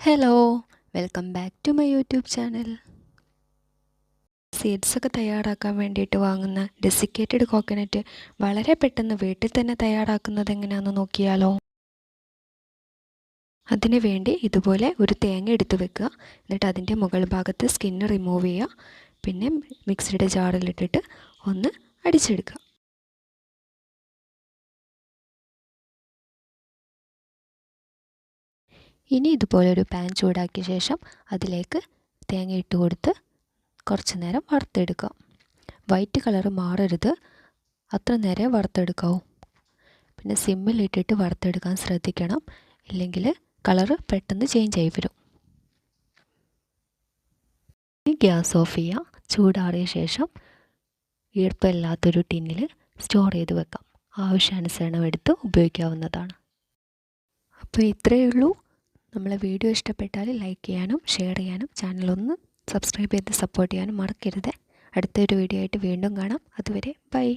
Hello welcome back to my YouTube channel സീഡ്സൊക്കെ തയ്യാറാക്കാൻ വേണ്ടിയിട്ട് വാങ്ങുന്ന ഡെസിക്കേറ്റഡ് കോക്കനട്ട് വളരെ പെട്ടെന്ന് വീട്ടിൽ തന്നെ തയ്യാറാക്കുന്നത് എങ്ങനെയാണെന്ന് നോക്കിയാലോ? അതിനു വേണ്ടി ഇതുപോലെ ഒരു തേങ്ങ എടുത്ത് വെക്കുക. എന്നിട്ട് അതിന്റെ മുകൾ ഭാഗത്ത് സ്കിന്ന് റിമൂവ് ചെയ്യുക. പിന്നെ മിക്സിയുടെ ജാറിലിട്ടിട്ട് ഒന്ന് അടിച്ചെടുക്കുക. ഇനി ഇതുപോലെ ഒരു പാൻ ചൂടാക്കിയ ശേഷം അതിലേക്ക് തേങ്ങ ഇട്ട് കൊടുത്ത് കുറച്ച് നേരം വറുത്തെടുക്കാം വൈറ്റ് കളർ മാറരുത്. അത്ര നേരം വറുത്തെടുക്കാവും. പിന്നെ സിമ്മിലിട്ടിട്ട് വറുത്തെടുക്കാൻ ശ്രദ്ധിക്കണം. ഇല്ലെങ്കിൽ കളറ് പെട്ടെന്ന് ചേഞ്ച് ആയി വരും. ഇനി ഗ്യാസ് ഓഫ് ചെയ്യുക ചൂടാറിയ ശേഷം ഈർപ്പമില്ലാത്തൊരു ടിന്നിൽ സ്റ്റോർ ചെയ്ത് വെക്കാം. ആവശ്യാനുസരണം എടുത്ത് ഉപയോഗിക്കാവുന്നതാണ്. അപ്പോൾ ഇത്രയേ ഉള്ളൂ. നമ്മളെ വീഡിയോ ഇഷ്ടപ്പെട്ടാൽ ലൈക്ക് ചെയ്യാനും ഷെയർ ചെയ്യാനും ചാനലൊന്ന് സബ്സ്ക്രൈബ് ചെയ്ത് സപ്പോർട്ട് ചെയ്യാനും മറക്കരുത്. അടുത്തൊരു വീഡിയോ ആയിട്ട് വീണ്ടും കാണാം. അതുവരെ ബൈ.